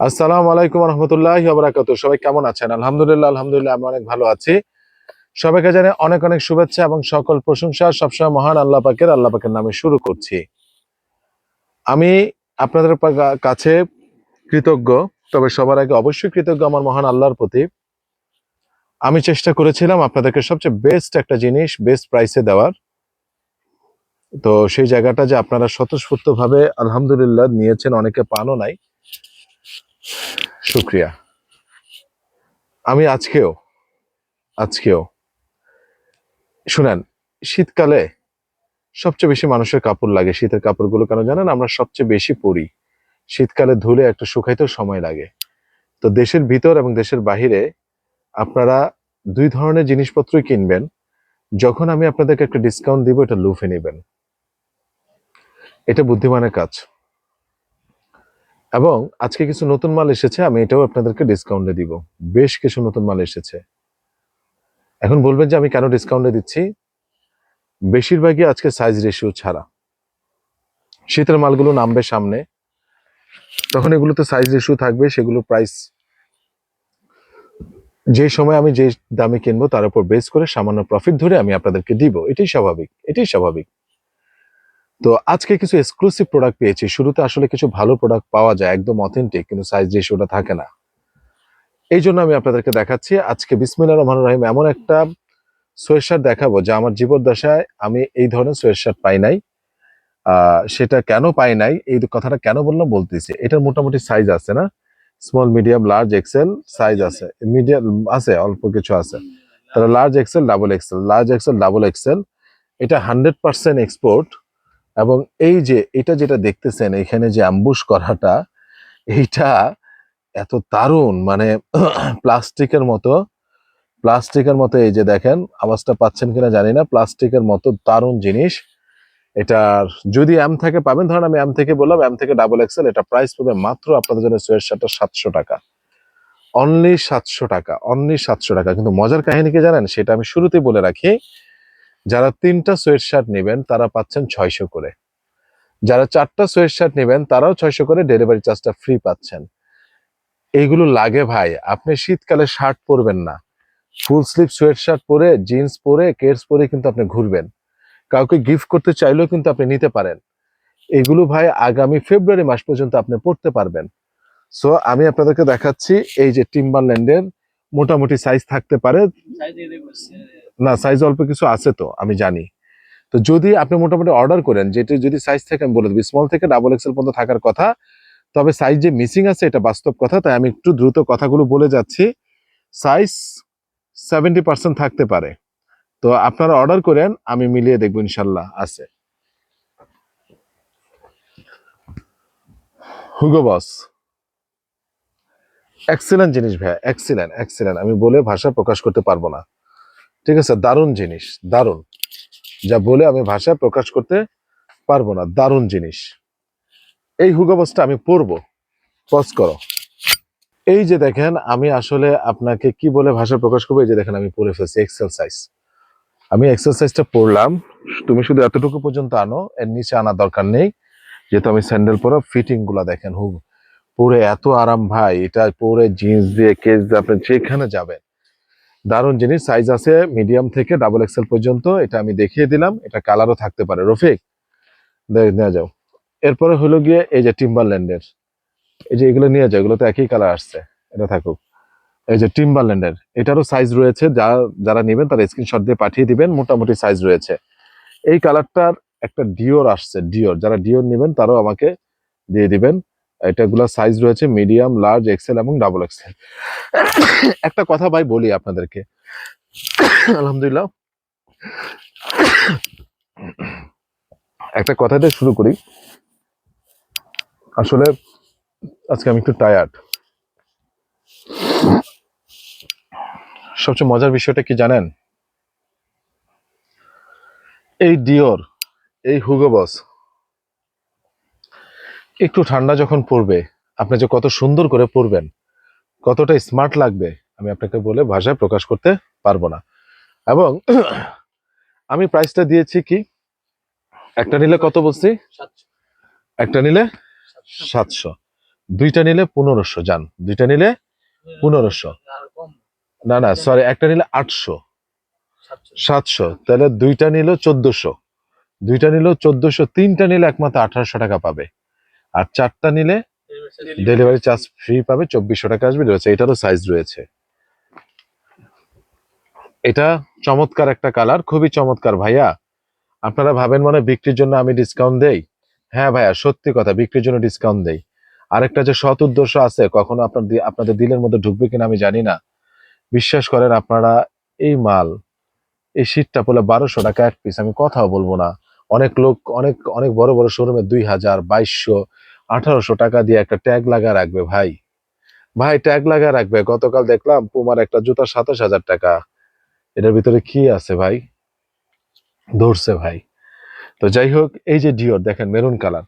আসসালামু আলাইকুম রহমতুল্লাহ বারাকাত সবাই কেমন আছেন? আলহামদুলিল্লাহ আলহামদুলিল্লাহ, আমি অনেক ভালো আছি। সবাইকে জানে অনেক অনেক শুভেচ্ছা এবং সকল প্রশংসা। সবসময় মহান আল্লাহ পাকের আল্লাহ পাকের নামে শুরু করছি। আমি আপনাদের কাছে কৃতজ্ঞ, তবে সবার আগে অবশ্যই কৃতজ্ঞ আমার মহান আল্লাহর প্রতি। আমি চেষ্টা করেছিলাম আপনাদেরকে সবচেয়ে বেস্ট একটা জিনিস বেস্ট প্রাইসে দেওয়ার। তো সেই জায়গাটা যে আপনারা স্বতঃস্ফূর্ত ভাবে আলহামদুলিল্লাহ নিয়েছেন, অনেকে পানও নাই। শুক্রিয়া। আমি আজকেও আজকেও, শুনেন, শীতকালে সবচেয়ে বেশি মানুষের কাপড় লাগে, শীতের কাপড়গুলো কেন জানেন? আমরা সবচেয়ে বেশি পরি। শীতকালে ধুলে একটা শুকাইতেও সময় লাগে। তো দেশের ভিতর এবং দেশের বাহিরে আপনারা দুই ধরনের জিনিসপত্রই কিনবেন। যখন আমি আপনাদেরকে একটা ডিসকাউন্ট দিব, এটা লুফে নেবেন। এটা বুদ্ধিমানের কাজ। এবং আজকে কিছু নতুন মাল এসেছে, আমি এটাও আপনাদেরকে ডিসকাউন্টে দিব। বেশ কিছু নতুন মাল এসেছে। এখন বলবেন যে আমি কেন ডিসকাউন্টে দিচ্ছি? বেশিরভাগই আজকে সাইজ রেশিও ছাড়া। শীতের মালগুলো নামবে সামনে। তখন এগুলোতে সাইজ রেশিও থাকবে, সেগুলো প্রাইস যে সময় আমি যে দামে কিনবো, তার উপর বেস করে সামান্য প্রফিট ধরে আমি আপনাদেরকে দিব। এটাই স্বাভাবিক এটাই স্বাভাবিক। তো আজকে কিছু এক্সক্লুসিভ প্রোডাক্ট পেয়েছি। শুরুতে আসলে কিছু ভালো প্রোডাক্ট পাওয়া যায়, একদম অথেন্টিক কিন্তু সাইজ রেশিওটা থাকে না। এই জন্য আমি আপনাদেরকে দেখাচ্ছি আজকে বিসমিল্লা রহমান রহিম এমন একটা সোয়েট শার্ট দেখাবো যা আমার জীবদ্দশায় আমি এই ধরনের সোয়েট শার্ট পাই নাই। সেটা কেন পাই নাই, এই কথাটা কেন বললাম বলতেছি। এটার মোটামুটি সাইজ আছে না? Small medium large XL size আছে। মিডিয়াম আছে, অল্প কিছু আছে। তাহলে large XL double XL large XL double XL এটা হান্ড্রেড পার্সেন্ট এক্সপোর্ট এবং এই যে, এটা যেটা দেখতেছেন, এখানে যে অ্যাম্বুশ করাটা, এইটা এত দারুণ মানে প্লাস্টিকের মতো প্লাস্টিকের মতো, এই যে দেখেন, আওয়াজটা পাচ্ছেন কিনা জানি না, প্লাস্টিকের মতো দারুণ জিনিস। এটার যদি এম থেকে পাবেন, ধরেন আমি এম থেকে বললাম এম থেকে ডাবল এক্সেল এটা প্রাইস পড়বে মাত্র আপনাদের জন্য সোয়েট শার্টটা সাতশো টাকা। অনলি সাতশো টাকা অনলি সাতশো টাকা। কিন্তু মজার কাহিনী কি জানেন? সেটা আমি শুরুতেই বলে রাখি যারা তিনটা সোয়েট শার্ট নেবেন, তারা পাচ্ছেন ছয়শো করে। যারা চারটা সোয়েট শার্ট নেবেন, তারাও ছয়শো করে ডেলিভারি চার্জটা ফ্রি পাচ্ছেন। এইগুলো লাগে ভাই, আপনি শীতকালে শার্ট পরবেন না। ফুল স্লিভ সোয়েট শার্ট পরে জিন্স পরে কেটস পরে কিন্তু আপনি ঘুরবেন। কাউকে গিফট করতে চাইলেও কিন্তু আপনি নিতে পারেন। এগুলো ভাই আগামী ফেব্রুয়ারি মাস পর্যন্ত আপনি পড়তে পারবেন। সো আমি আপনাদেরকে দেখাচ্ছি, এই যে টিম্বারল্যান্ডের মোটামুটি সাইজ থাকতে পারে। না সাইজ অল্প কিছু আছে তো, আমি জানি। তো যদি আপনি মোটামুটি অর্ডার করেন, যেটি যদি সাইজ থেকে, আমি বলে দেবো। স্মল থেকে ডাবল এক্সেল পর্যন্ত থাকার কথা, তবে সাইজ যে মিসিং আছে, এটা বাস্তব কথা, তাই আমি একটু দ্রুত কথাগুলো বলে যাচ্ছি। সাইজ সেভেন্টি পার্সেন্ট থাকতে পারে। তো আপনারা অর্ডার করেন, আমি মিলিয়ে দেখব, ইনশাল্লাহ, আছে। হুগো বস এক্সিলেন্ট জিনিস ভাইয়া এক্সিলেন্ট এক্সিলেন্ট আমি বলে ভাষা প্রকাশ করতে পারব না। ঠিক আছে? দারুণ জিনিস, দারুণ। যা বলে আমি ভাষায় প্রকাশ করতে পারব না, দারুণ জিনিস। এই হুগো বসটা আমি পরবো পজ করো। এই যে দেখেন, আমি আসলে আপনাকে কি বলে ভাষা প্রকাশ করব? এই যে দেখেন, আমি পরে ফেলছি এক্সেল সাইজ আমি এক্সারসাইজটা পড়লাম। তুমি শুধু এতটুকু পর্যন্ত আনো, এর নিচে আনার দরকার নেই। যেহেতু আমি স্যান্ডেল পরা ফিটিংগুলা দেখেন হুব পরে এত আরাম ভাই, এটা পরে জিন্স দিয়ে, কেস দিয়ে আপনি যেখানে যাবেন দারুণ জিনিস সাইজ আছে মিডিয়াম থেকে ডাবল এক্সেল পর্যন্ত, এটা আমি দেখিয়ে দিলাম, এটা কালারও থাকতে পারে। রফিক নিয়ে যাও। এরপরে হলো গিয়ে এই যে টিম্বারল্যান্ডের এই যে এগুলো নিয়ে যাও এগুলো তো একই কালার আসছে, এটা থাকুক। এই যে টিম্বারল্যান্ডের এটারও সাইজ রয়েছে, যা যারা নেবেন তারা স্ক্রিনশট দিয়ে পাঠিয়ে দিবেন, মোটামুটি সাইজ রয়েছে। এই কালারটার একটা ডিওর আসছে ডিওর যারা ডিওর নেবেন তারাও আমাকে দিয়ে দিবেন। এটাগুলো সাইজ রয়েছে মিডিয়াম লার্জ এক্সেল এবং ডাবল এক্সেল একটা কথা ভাই বলি আপনাদেরকে। আলহামদুলিল্লাহ। একটা কথা দিয়ে শুরু করি। আসলে আজকে আমি একটু টায়ার্ড সবচেয়ে মজার বিষয়টা কি জানেন? এই ডিওর এই হুগো বস একটু ঠান্ডা যখন পড়বে, আপনি যে কত সুন্দর করে পরবেন কতটা স্মার্ট লাগবে, আমি আপনাকে বলে ভাষায় প্রকাশ করতে পারব না। এবং আমি প্রাইসটা দিয়েছি কি? একটা নিলে কত বলছি? একটা নিলে সাতশো, দুইটা নিলে পনেরোশো যান দুইটা নিলে পনেরোশো। না না সরি একটা নিলে আটশো, সাতশো, তাহলে দুইটা নিল চোদ্দশো, দুইটা নিল চোদ্দশো, তিনটা নিলে একমাত্র আঠারোশো টাকা পাবে। আর চারটা নিলে ডেলিভারি চার্জ ফ্রি পাবে চব্বিশশো টাকা আসবে রয়েছে এটারও সাইজ রয়েছে। এটা চমৎকার একটা কালার খুবই চমৎকার ভাইয়া। আপনারা ভাবেন মানে বিক্রির জন্য আমি ডিসকাউন্ট দেই? হ্যাঁ ভাইয়া সত্যি কথা বিক্রির জন্য ডিসকাউন্ট দেই। আরেকটা যে সৎ উদ্দেশ্য আছে কখনো আপনার আপনাদের দিলের মধ্যে ঢুকবে কিনা আমি জানি না। বিশ্বাস করেন আপনারা এই মাল এই শীতটা বলে বারোশো টাকা এক পিস আমি কথাও বলব না। অনেক লোক, অনেক অনেক বড় বড় শোরুমে দুই হাজার বাইশশো, আঠারোশো টাকা দিয়ে একটা ট্যাগ লাগা রাখবে ভাই। ভাই ট্যাগ লাগা রাখবে। গতকাল দেখলাম পুমার একটা জুতা সাতাশ হাজার টাকা। এটার ভিতরে কি আছে ভাই? ধরছে ভাই। তো যাই হোক, এই যে ডিওর দেখেন মেরুন কালার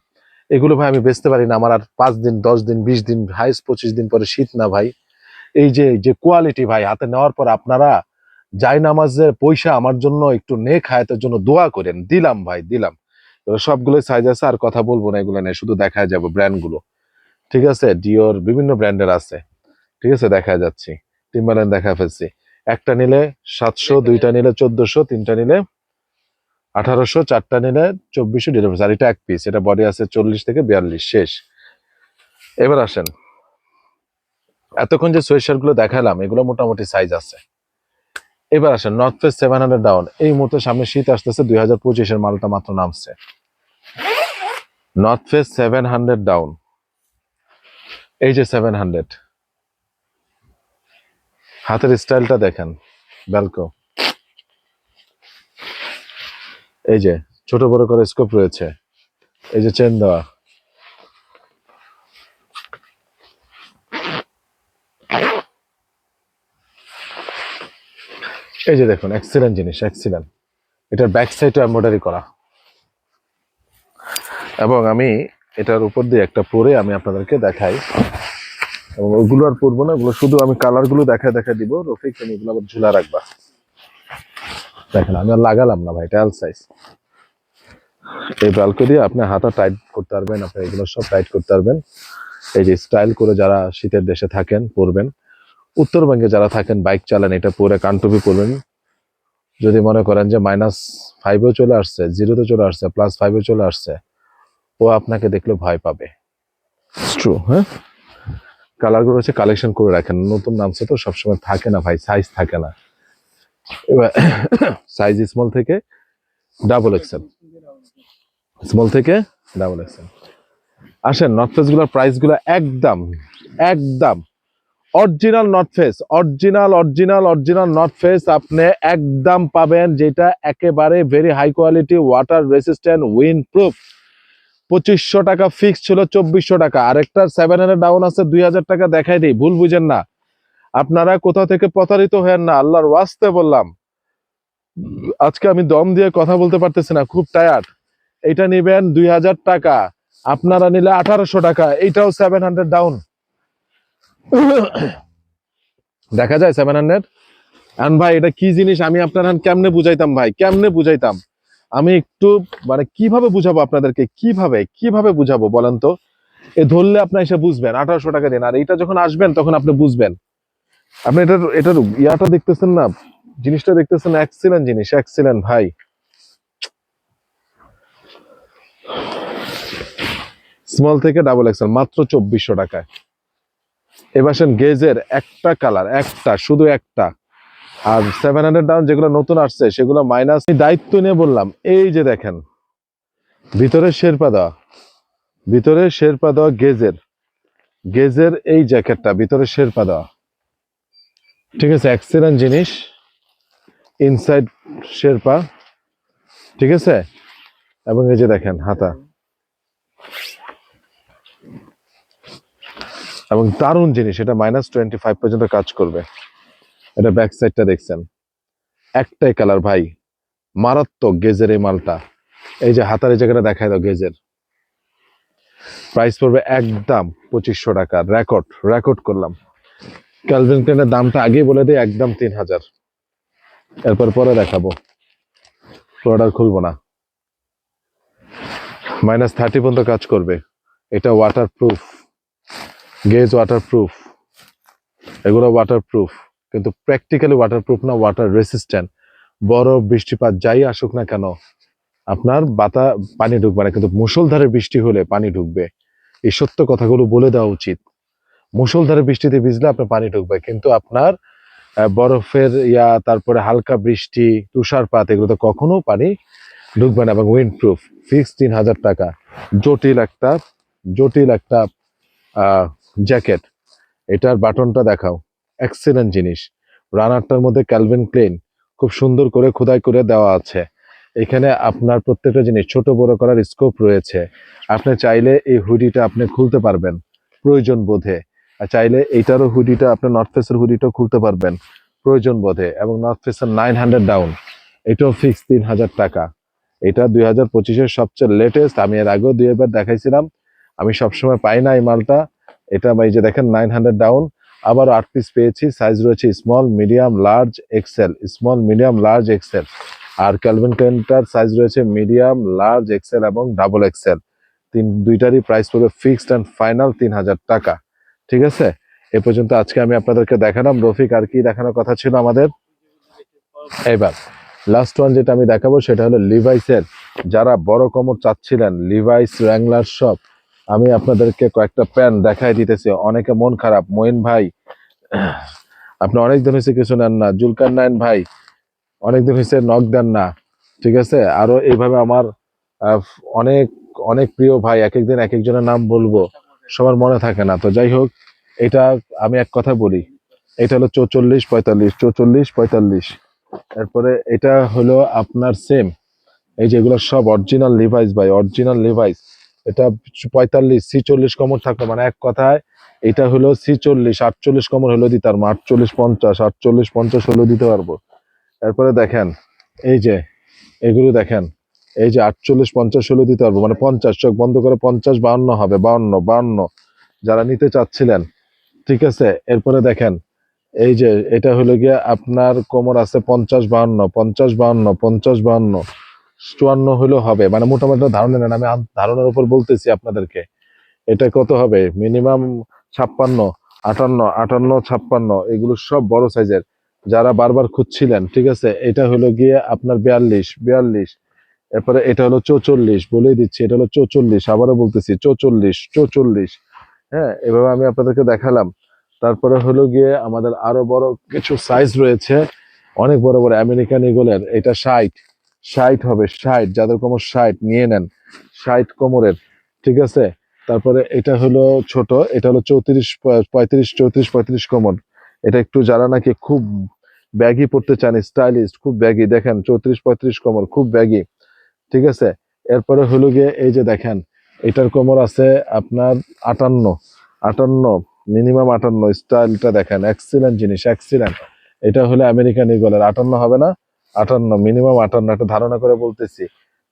এগুলো ভাই আমি বেচতে পারি না। আমার আর পাঁচ দিন, দশ দিন, বিশ দিন হাইস পঁচিশ দিন পরে শীত না ভাই। এই যে যে কোয়ালিটি ভাই, হাতে নেওয়ার পর আপনারা যাই নামাজের পয়সা আমার জন্য একটু নেক হায়াতের জন্য দোয়া করেন। দিলাম ভাই দিলাম। সবগুলো সাইজ আছে আর কথা বলব না এগুলো নিয়ে শুধু দেখা যাবে ব্র্যান্ডগুলো ঠিক আছে? ডিওর বিভিন্ন ব্র্যান্ডের আছে। ঠিক আছে? দেখা যাচ্ছি। টিম্বারল্যান্ড দেখা ফেলছি। একটা নিলে সাতশো দুইটা নিলে চোদ্দশো তিনটা নিলে আঠারোশো চারটা নিলে চব্বিশশো ডিলিভারি আর এটা এক পিস এটা বডি আছে চল্লিশ থেকে বিয়াল্লিশ শেষ। এবার আসেন। এতক্ষণ যে সোয়েশারগুলো দেখালাম এগুলো মোটামুটি সাইজ আছে। এবার আসেন North Face seven hundred down এই মুহূর্তে সামনে শীত আসতেছে, দুই হাজার পঁচিশের মালটা মাত্র নামছে। North Face seven hundred down এই যে সেভেন হান্ড্রেড হাতের স্টাইলটা দেখেন ব্যালকো এই যে, ছোট বড় করে স্কোপ রয়েছে। এই যে চেন দেওয়া। এই যে দেখুন এক্সিলেন্ট জিনিস এক্সিলেন্ট এটার ব্যাক সাইডও এমব্রয়ডারি করা। এবং আমি এটার উপর দিয়ে একটা পরে আমি আপনাদেরকে দেখাই। এবং ওগুলো আর পরবো না, ওগুলো শুধু আমি কালারগুলো দেখায় দেখা দিব, রফিক তুমি এগুলো আবার ঝুলা রাখবা। দেখেন, আমি আর লাগালাম না ভাই এটা সাইজ এই ব্যালকো দিয়ে আপনি হাতা টাইট করতে পারবেন আপনি এগুলো সব টাইট করতে পারবেন। এই যে স্টাইল করে যারা শীতের দেশে থাকেন, পরবেন উত্তরবঙ্গে যারা থাকেন বাইক চালান, এটা পরে কানটুপি পরবেন। যদি মনে করেন যে মাইনাস ফাইভেও চলে আসছে জিরোতে চলে আসছে প্লাস ফাইভে চলে আসছে, ও আপনাকে দেখলে ভয় পাবে। ট্রু হ্যাঁ? কালারগুলো হচ্ছে কালেকশন করে রাখেন, নতুন নামছে তো সবসময় থাকে না ভাই সাইজ থাকে না। এবার সাইজ স্মল থেকে ডাবল এক্সেল স্মল থেকে ডাবল এক্সেল আসেন নর্থ ফেসগুলোর প্রাইসগুলো একদম একদম original North Face original original original North Face আপনি একদম পাবেন যেটা একেবারে very high quality water resistant wind proof পঁচিশশো টাকা ফিক্স ছিল, চব্বিশশো টাকা। আর আরেকটা সেভেন হান্ড্রেড ডাউন আছে, দুই হাজার টাকা দেখাই দিই, ভুল বুঝেন না। আপনারা কোথা থেকে প্রতারিত হেন না, আল্লাহর ওয়াস্তে বললাম। আজকে আমি দম দিয়ে কথা বলতে পারতেছি না, খুব টায়ার্ড এটা নিবেন দুই হাজার টাকা। আপনারা নিলে আঠারোশো টাকা, এইটাও সেভেন হান্ড্রেড ডাউন দেখা যায় সেভেন হান্ড্রেড এখন ভাই, এটা কি জিনিস? আমি আপনার কেমনে বুঝাইতাম ভাই? কেমনে বুঝাইতাম? আমি একটু মানে কীভাবে বুঝাবো আপনাদেরকে? কীভাবে? কীভাবে বুঝাবো বলেন তো? এ ধরলে আপনি এসে বুঝবেন। আঠারোশো টাকা দিন। আর এইটা যখন আসবেন, তখন আপনি বুঝবেন। আপনি এটার এটার ইয়াটা দেখতেছেন না? জিনিসটা দেখতেছেন এক্সিলেন্ট জিনিস এক্সিলেন্ট ভাই। স্মল থেকে ডাবল এক্সেল মাত্র চব্বিশশো টাকায়। এবার গেজের একটা কালার একটা, শুধু একটা। আর সেভেন হান্ড্রেড ডাউন যেগুলো নতুন আসছে, সেগুলো মাইনাস দায়িত্ব নিয়ে বললাম, এই যে দেখেন, ভিতরে শেরপা দেওয়া, ভিতরে শেরপা দেওয়া গেজের। গেজের এই জ্যাকেটটা, ভিতরে শেরপা দেওয়া। ঠিক আছে এক্সিলেন্ট জিনিস। Inside sherpa. ঠিক আছে? এবং এই যে দেখেন, হাতা। এবং দারুণ জিনিস, এটা মাইনাস টোয়েন্টি ফাইভ পর্যন্ত কাজ করবে। এটা ব্যাক সাইডটা দেখছেন। একটাই কালার ভাই, মারাত্মক গেজের এই মালটা। এই যে হাতার এই জায়গাটা দেখায় দাও গেজের। প্রাইস পড়বে একদম পঁচিশশো টাকা রেকর্ড রেকর্ড করলাম। ক্যালভিন ক্লেনের দামটা আগেই বলে দিই, একদম তিন হাজার। এরপর পরে দেখাবো। অর্ডার খুলবো না। মাইনাস থার্টি পর্যন্ত কাজ করবে। এটা ওয়াটার প্রুফ গেজ ওয়াটারপ্রুফ এগুলো ওয়াটারপ্রুফ কিন্তু প্র্যাকটিক্যালি ওয়াটারপ্রুফ না ওয়াটার রেসিস্ট্যান্ট বরফ বৃষ্টিপাত যাই আসুক না কেন, আপনার বাতা, পানি ঢুকবে না, কিন্তু মুষলধারে বৃষ্টি হলে পানি ঢুকবে। এই সত্য কথাগুলো বলে দেওয়া উচিত। মুষলধারে বৃষ্টিতে ভিজলে আপনার পানি ঢুকবে, কিন্তু আপনার বরফের ইয়া, তারপরে হালকা বৃষ্টি, তুষারপাত, এগুলোতে কখনো পানি ঢুকবে না এবং উইন্ড প্রুফ ফিক্স তিন হাজার টাকা। জটিল একটা জটিল একটা জ্যাকেট। এটার বাটনটা দেখাও। এক্সেলেন্ট জিনিস। রানারটার মধ্যে ক্যালভিন ক্লেন খুব সুন্দর করে খোদাই করে দেওয়া আছে। এখানে আপনার প্রত্যেকটা জিনিস, ছোট বড় করার স্কোপ রয়েছে। আপনি চাইলে এই হুডিটা আপনি খুলতে পারবেন। প্রয়োজন বোধে। আর চাইলে এইটারও হুডিটা, আপনি নর্থ ফেসের হুডিটাও খুলতে পারবেন। প্রয়োজন বোধে। এবং নর্থ ফেসের নাইন হান্ড্রেড ডাউন এটাও ফিক্স তিন হাজার টাকা। এটা দুই হাজার পঁচিশের সবচেয়ে লেটেস্ট আমি এর আগেও দুই একবার দেখাইছিলাম। আমি সবসময় পাই না এই মালটা। এটা এই যে দেখেন নাইন হান্ড্রেড ডাউন আবার আট পিস পেয়েছি সাইজ রয়েছে small medium large XL small medium large XL আর ক্যালভিন ক্লেনটার সাইজ রয়েছে মিডিয়াম লার্জ এক্সেল এবং ডাবল এক্সেল তিন, দুইটারই প্রাইস পড়বে ফিক্সড অ্যান্ড ফাইনাল তিন হাজার টাকা। ঠিক আছে? এ পর্যন্ত আজকে আমি আপনাদেরকে দেখালাম। রফিক, আর কি দেখানোর কথা ছিল আমাদের? এবার লাস্ট ওয়ান যেটা আমি দেখাবো সেটা হলো লিভাইসের যারা বড় কোমর চাচ্ছিলেন লিভাইস র্যাংলার সব আমি আপনাদেরকে কয়েকটা প্যান্ট দেখাই দিতেছি। অনেকে মন খারাপ। মইন ভাই, আপনি অনেক দিন হয়েছে কিছু নেন না। জুলকার নাইন ভাই, অনেক দিন হয়েছে নক দেন না। ঠিক আছে? আরও এইভাবে আমার অনেক অনেক প্রিয় ভাই এক একদিন এক একজনের নাম বলব। সবার মনে থাকে না। তো যাই হোক, এটা আমি এক কথা বলি। এটা হলো চৌচল্লিশ পঁয়তাল্লিশ চৌচল্লিশ পঁয়তাল্লিশ। তারপরে এটা হলো আপনার সেম এই যেগুলো সব অরিজিনাল লিভাইস ভাই অরিজিনাল লিভাইস এটা পঁয়তাল্লিশ, ছিচল্লিশ কমর থাকল। মানে এক কথায় এটা হলো ছিচল্লিশ, আটচল্লিশ কমর হলো দিতে পারব আটচল্লিশ পঞ্চাশ আটচল্লিশ পঞ্চাশ হলো দিতে পারব। তারপরে দেখেন, এই যে, এগুলো দেখেন, এই যে আটচল্লিশ পঞ্চাশ হলো দিতে পারব। মানে পঞ্চাশ, চোখ বন্ধ করে পঞ্চাশ বাউন্ন হবে, বাউন্ন বাউন্ন। যারা নিতে চাচ্ছিলেন, ঠিক আছে? এরপরে দেখেন, এই যে, এটা হলো গিয়ে আপনার কোমর আছে পঞ্চাশ বাউন্ন পঞ্চাশ বাউন্ন পঞ্চাশ বাউন্ন। চুয়ান্ন হলেও হবে। মানে মোটামুটি ধারণা নেন, আমি ধারণার উপর বলতেছি আপনাদেরকে। এটা কত হবে? মিনিমাম ছাপ্পান্ন, আটান্ন আটান্ন, ছাপ্পান্ন, এগুলো সব বড় সাইজের। যারা বারবার খুঁজছিলেন, ঠিক আছে? এটা হলো গিয়ে আপনার বিয়াল্লিশ বিয়াল্লিশ, এরপরে এটা হলো চৌচল্লিশ বলে দিচ্ছি, এটা হলো চৌচল্লিশ, আবারও বলতেছি, চৌচল্লিশ চৌচল্লিশ হ্যাঁ? এভাবে আমি আপনাদেরকে দেখালাম। তারপরে হলো গিয়ে আমাদের আরও বড় কিছু সাইজ রয়েছে, অনেক বড় বড় আমেরিকান ইগলের এটা ষাট। ষাট হবে, ষাট যাদের কোমর ষাট, নিয়ে নেন। ষাট কোমরের, ঠিক আছে? তারপরে এটা হলো ছোট, এটা হলো চৌত্রিশ পঁয়- পঁয়ত্রিশ, চৌত্রিশ, পঁয়ত্রিশ কোমর। এটা একটু যারা নাকি খুব ব্যাগি পড়তে চান স্টাইলিশ খুব ব্যাগি দেখেন, চৌত্রিশ, পঁয়ত্রিশ কোমর, খুব ব্যাগি ঠিক আছে? এরপরে হলো গিয়ে এই যে দেখেন, এটার কোমর আছে আপনার আটান্ন আটান্ন মিনিমাম আটান্ন স্টাইলটা দেখেন এক্সিলেন্ট জিনিস এক্সিলেন্ট এটা হলো আমেরিকান ইগলের আটান্ন হবে না? আটান্ন মিনিমাম আটান্ন একটা ধারণা করে বলতেছি।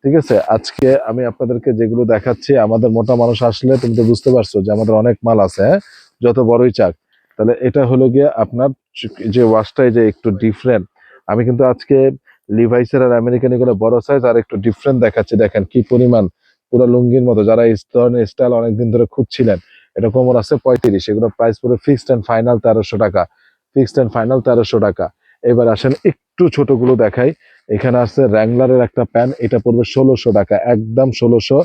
ঠিক আছে? আজকে আমি আপনাদেরকে যেগুলো দেখাচ্ছি, আমাদের মোটা মানুষ আসলে তুমি তো বুঝতে পারছ যে আমাদের অনেক মাল আছে হ্যাঁ? যত বড়ই চাক। তাহলে এটা হলো গিয়ে আপনার যে ওয়াশটা যে একটু ডিফারেন্ট আমি কিন্তু আজকে লিভাইসের আর আমেরিকান এগুলো বড় সাইজ আর একটু ডিফারেন্ট দেখাচ্ছি। দেখেন কি পরিমাণ, পুরো লুঙ্গির মতো। যারা এই ধরনের স্টাইল অনেকদিন ধরে খুঁজছিলেন এটা কোমর আছে পঁয়ত্রিশ। এগুলো প্রাইস পুরো ফিক্সড অ্যান্ড ফাইনাল তেরোশো টাকা। ফিক্সড অ্যান্ড ফাইনাল তেরোশো টাকা। এবার আসেন একটু ছোটগুলো দেখাই। এখানে আছে র্যাংলারের একটা প্যান্ট এটা পড়বে ষোলোশো টাকা, একদম ষোলোশো।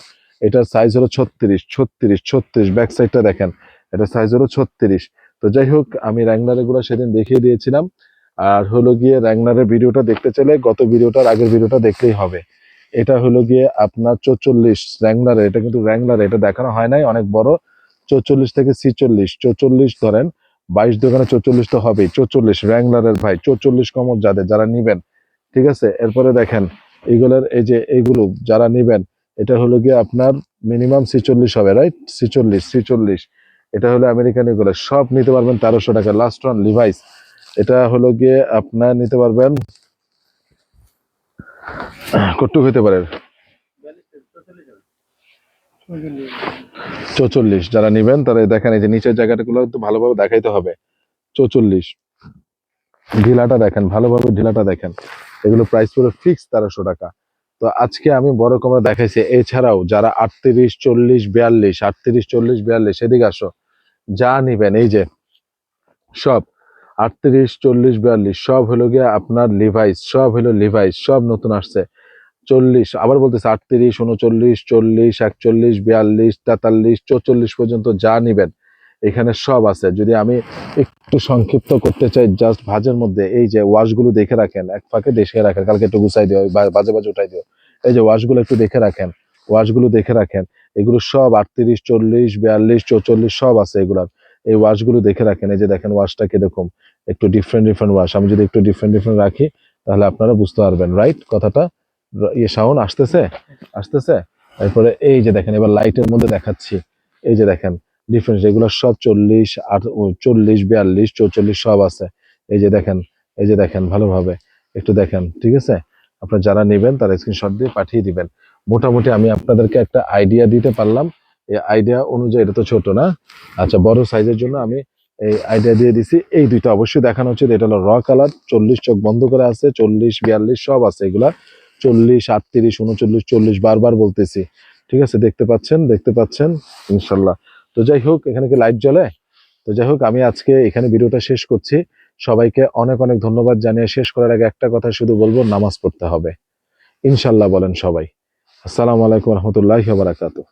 এটার সাইজ হলো ছত্রিশ ছত্রিশ ছত্রিশ ব্যাক সাইডটা দেখেন এটা সাইজ হলো ছত্রিশ। তো যাই হোক, আমি র্যাংলার এগুলো সেদিন দেখিয়ে দিয়েছিলাম। আর হলো গিয়ে র্যাংলারের ভিডিওটা দেখতে চাইলে গত ভিডিওটার আগের ভিডিওটা দেখলেই হবে। এটা হলো গিয়ে আপনার চৌচল্লিশ র্যাংলারে এটা কিন্তু র্যাংলারে এটা দেখানো হয় নাই, অনেক বড়। চৌচল্লিশ থেকে ছিচল্লিশ, চৌচল্লিশ ধরেন বাইশ দোকানে চৌচল্লিশ তো হবেই, চৌচল্লিশ র্যাংলারের ভাই, চৌচল্লিশ কমর যাদের, যারা নিবেন, ঠিক আছে? এরপরে দেখেন, এগুলোর এই যে এইগুলো যারা নিবেন, এটা হলো গিয়ে আপনার মিনিমাম ছিচল্লিশ হবে রাইট ছিচল্লিশ ছিচল্লিশ। এটা হলো আমেরিকান এগুলো, সব নিতে পারবেন তেরোশো টাকা। লাস্ট ওয়ান লিভাইস এটা হলো গিয়ে আপনার নিতে পারবেন কটুক হইতে পারে। চৌচল্লিশ, যারা নিবেন তারা দেখেন এই যে নিচের জায়গাগুলো একটু ভালোভাবে দেখাইতে হবে। চৌচল্লিশ। ঢিলাটা দেখেন, ভালোভাবে ঢিলাটা দেখেন। এগুলো প্রাইস পুরো ফিক্স তেরোশো টাকা। তো আজকে আমি বড় কমরা দেখাইছি, এছাড়াও যারা আটত্রিশ, চল্লিশ, বিয়াল্লিশ, আটত্রিশ, চল্লিশ, বিয়াল্লিশ, এদিকে আসো। যা নিবেন, এই যে সব আটত্রিশ, চল্লিশ, বিয়াল্লিশ, সব হলো গিয়ে আপনার লিভাইস সব হলো লিভাইস সব নতুন আসছে। চল্লিশ, আবার বলতেছে আটত্রিশ, উনচল্লিশ, চল্লিশ, একচল্লিশ, বিয়াল্লিশ, তেতাল্লিশ, চৌচল্লিশ পর্যন্ত যা নিবেন, এখানে সব আছে। যদি আমি একটু সংক্ষিপ্ত করতে চাই জাস্ট ভাজের মধ্যে, এই যে ওয়াশগুলো দেখে রাখেন, এক ফাঁকে দেখে রাখেন, কালকে একটু গুছাই দিও বাজে বাজে উঠাই দিও, এই যে ওয়াশগুলো একটু দেখে রাখেন ওয়াশগুলো দেখে রাখেন, এগুলো সব আটত্রিশ, চল্লিশ, বিয়াল্লিশ, চৌচল্লিশ, সব আছে এগুলার, এই ওয়াশগুলো দেখে রাখেন, এই যে দেখেন ওয়াশটা কীরকম, একটু ডিফারেন্ট ডিফারেন্ট ওয়াশ আমি যদি একটু ডিফারেন্ট ডিফারেন্ট রাখি, তাহলে আপনারা বুঝতে পারবেন রাইট কথাটা ইয়ে সাউন্ড আসতেছে আসতেছে। তারপরে এই যে দেখেন, এবার লাইটের মধ্যে দেখাচ্ছি। এই যে দেখেন ডিফারেন্স এগুলো সব চল্লিশ, আট চল্লিশ, বিয়াল্লিশ, চৌচল্লিশ সব আছে। এই যে দেখেন, এই যে দেখেন, ভালোভাবে একটু দেখেন, ঠিক আছে? আপনারা যারা নেবেন তারা স্ক্রিনশট দিয়ে পাঠিয়ে দিবেন। মোটামুটি আমি আপনাদেরকে একটা আইডিয়া দিতে পারলাম। এই আইডিয়া অনুযায়ী, এটা তো ছোট না? আচ্ছা বড় সাইজের জন্য আমি এই আইডিয়া দিয়ে দিছি। এই দুইটা অবশ্যই দেখানো উচিত। এটা হলো র কালার চল্লিশ চোখ বন্ধ করে আছে, চল্লিশ, বিয়াল্লিশ সব আছে এগুলা। চল্লিশ, আটত্রিশ, উনচল্লিশ, চল্লিশ বারবার বলতেছি। ঠিক আছে? দেখতে পাচ্ছেন? দেখতে পাচ্ছেন? ইনশাল্লাহ। তো যাই হোক, এখানে কি লাইট জ্বলে? তো যাই হোক, আমি আজকে এখানে ভিডিওটা শেষ করছি। সবাইকে অনেক অনেক ধন্যবাদ জানিয়ে শেষ করার আগে একটা কথা শুধু বলব, নামাজ পড়তে হবে। ইনশাল্লাহ বলেন সবাই। আসসালামু আলাইকুম রহমতুল্লাহ বারাকাতু